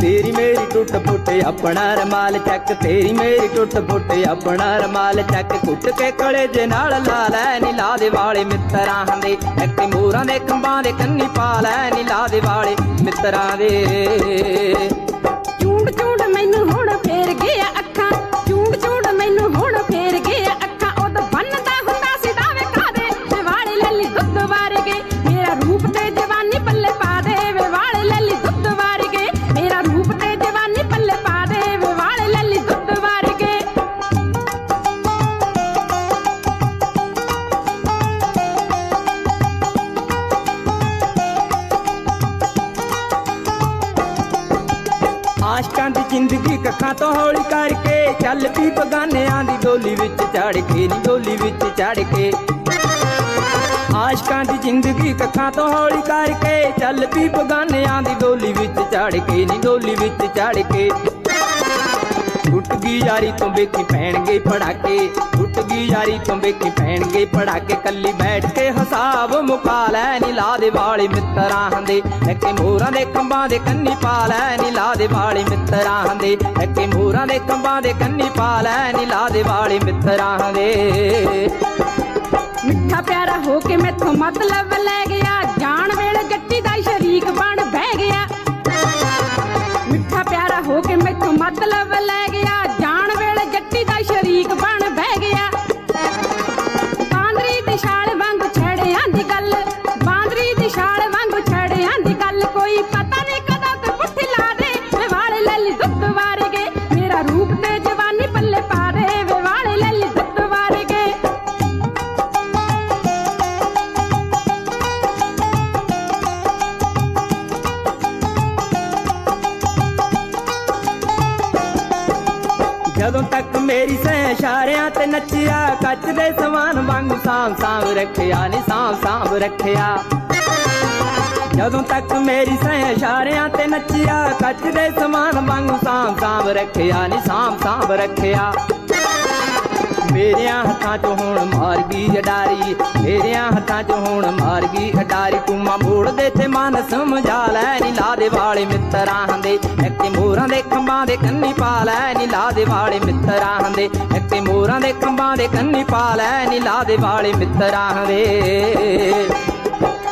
ਤੇਰੀ ਮੇਰੀ ਟੁੱਟ ਫੁੱਟ ਆਪਣਾ ਰਮਾਲ ਚੱਕ, ਤੇਰੀ ਮੇਰੀ ਟੁੱਟ ਫੁੱਟ ਆਪਣਾ ਰਮਾਲ ਚੱਕ। ਕੁੱਟ ਕੇ ਕਲੇ ਦੇ ਨਾਲ ਲਾ ਲੈ, ਨੀ ਲਾ ਦੇ ਵਾਲੇ ਮਿੱਤਰਾਂ ਦੇ। ਇੱਕ ਮੋਰਾਂ ਦੇ ਖੰਭਾਂ ਦੇ ਕੰਨੀ ਪਾ ਲੈ, ਨੀ ਲਾ ਦੇ ਵਾਲੇ ਮਿੱਤਰਾਂ ਦੇ। ਜ਼ਿੰਦਗੀ ਕੱਖਾਂ ਤੋਂ ਹੌਲੀ ਕਰਕੇ ਚੱਲ ਪੀ ਬਗਾਨਿਆਂ ਦੀ ਡੋਲੀ ਵਿੱਚ ਚੜ ਕੇ ਨੀ ਡੋਲੀ ਵਿੱਚ ਚੜ ਕੇ। ਆਸ਼ਕਾਂ ਦੀ ਜ਼ਿੰਦਗੀ ਕੱਖਾਂ ਤੋਂ ਹੌਲੀ ਕਰਕੇ ਚੱਲ ਪੀ ਬਗਾਨਿਆਂ ਦੀ ਡੋਲੀ ਵਿੱਚ ਚੜ ਕੇ ਨੀ ਡੋਲੀ ਵਿੱਚ ਚੜ ਕੇ। ਟੁੱਟ ਗਈ ਯਾਰੀ ਤੋਂ ਵੇਖੀ ਪੈਣਗੇ ਫੜਾਕੇ ਟੁੱਟ ਗਈ ਯਾਰੀ ਤੋਂ ਵੇਖੀ ਪੈਣਗੇ ਫੜਾਕੇ ਕੱਲੀ ਬੈਠ ਕੇ ਹਿਸਾਬ ਮੁਕਾ ਲੈ, ਨੀ ਲਾ ਦੇ ਵਾਲੇ ਮਿੱਤਰਾਂ ਦੇ ਲੱਕੇ ਮੋਰਾਂ ਦੇ ਖੰਭਾਂ ਦੇ ਕੰਨੀ ਪਾ ਲੈ, ਨੀ ਲਾ ਦੇ ਵਾਲੇ ਮਿੱਤਰਾਂ ਦੇ ਲੱਕੇ ਮੋਰਾਂ ਦੇ ਖੰਭਾਂ ਦੇ ਕੰਨੀ ਪਾ ਲੈ, ਨੀ ਲਾ ਦੇ ਵਾਲੇ ਮਿੱਤਰਾਂ ਦੇ ਮਿੱਠਾ ਪਿਆਰਾ ਹੋ ਕੇ ਮੈਥੋਂ ਮਤਲਬ ਲੈ ਜਦੋਂ ਤੱਕ ਮੇਰੀ ਸਹਿ ਇਸ਼ਾਰਿਆਂ ਤੇ ਨੱਚਿਆ, ਕੱਚ ਦੇ ਸਮਾਨ ਵਾਂਗੂ ਸਾਂਭ ਸਾਂਭ ਰੱਖਿਆ, ਨੀ ਸਾਂਭ ਸਾਂਭ ਰੱਖਿਆ। ਜਦੋਂ ਤੱਕ ਮੇਰੀ ਸਹਿ ਇਸ਼ਾਰਿਆਂ ਤੇ ਨੱਚਿਆ, ਕੱਚ ਦੇ ਸਮਾਨ ਵਾਂਗੂ ਸਾਂਭ ਸਾਂਭ ਰੱਖਿਆ, ਨੀ ਸਾਂਭ ਸਾਂਭ ਰੱਖਿਆ। ਮੇਰਿਆਂ ਹੱਥਾਂ 'ਚ ਹੁਣ ਮਾਰ ਗਈ ਅਡਾਰੀ, ਮੇਰਿਆਂ ਹੱਥਾਂ 'ਚ ਹੁਣ ਮਾਰ ਗਈ ਅਡਾਰੀ। ਤੂੰ ਮਾਂ ਮੋੜ ਦੇ ਤੇ ਮਨ ਸਮਝਾ ਲੈ, ਨੀ ਲਾ ਦੇ ਵਾਲੇ ਮਿੱਤਰਾਂ ਦੇ। ਇੱਕੇ ਮੋਰਾਂ ਦੇ ਖੰਭਾਂ ਦੇ ਕੰਨੀ ਪਾ ਲੈ, ਨੀ ਲਾ ਦੇ ਵਾਲੇ ਮਿੱਤਰਾਂ ਦੇ। ਇੱਕੇ ਮੋਰਾਂ ਦੇ ਖੰਭਾਂ ਦੇ ਕੰਨੀ ਪਾ ਲੈ, ਨੀ ਲਾ ਦੇ ਵਾਲੇ ਮਿੱਤਰਾਂ ਦੇ।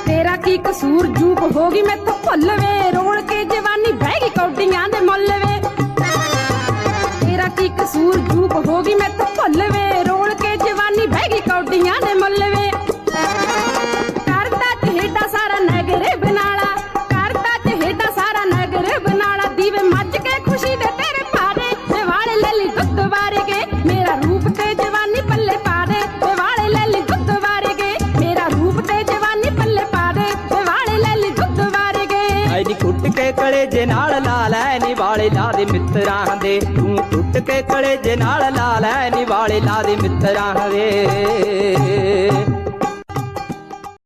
ਤੇਰਾ ਕੀ ਕਸੂਰ ਜੂਪ ਹੋ ਗਈ ਮੈਥੋਂ ਭੁੱਲ ਵੇ? ਰੋਲ ਕੇ ਜਵਾਨੀ ਬਹਿ ਗਈ ਕੌਡੀਆਂ ਦੇ ਮੁੱਲ ਵੇ। ਤੇਰਾ ਕੀ ਕਸੂਰ ਜੂਪ ਹੋ ਗਈ ਮੈਥੋਂ ਕੁੱਟ ਜੇ ਨਾਲ ਲਾ ਲੈ ਨੀ ਵਾਲੇ ਲਾ ਦੇ ਮਿੱਤਰਾਂ ਦੇ। ਤੂੰ ਟੁੱਟ ਕੇ ਕਲੇ ਜੇ ਨਾਲ ਲਾ ਲੈ ਨੀ ਵਾਲੇ ਲਾ ਦੇ ਮਿੱਤਰਾਂ ਦੇ।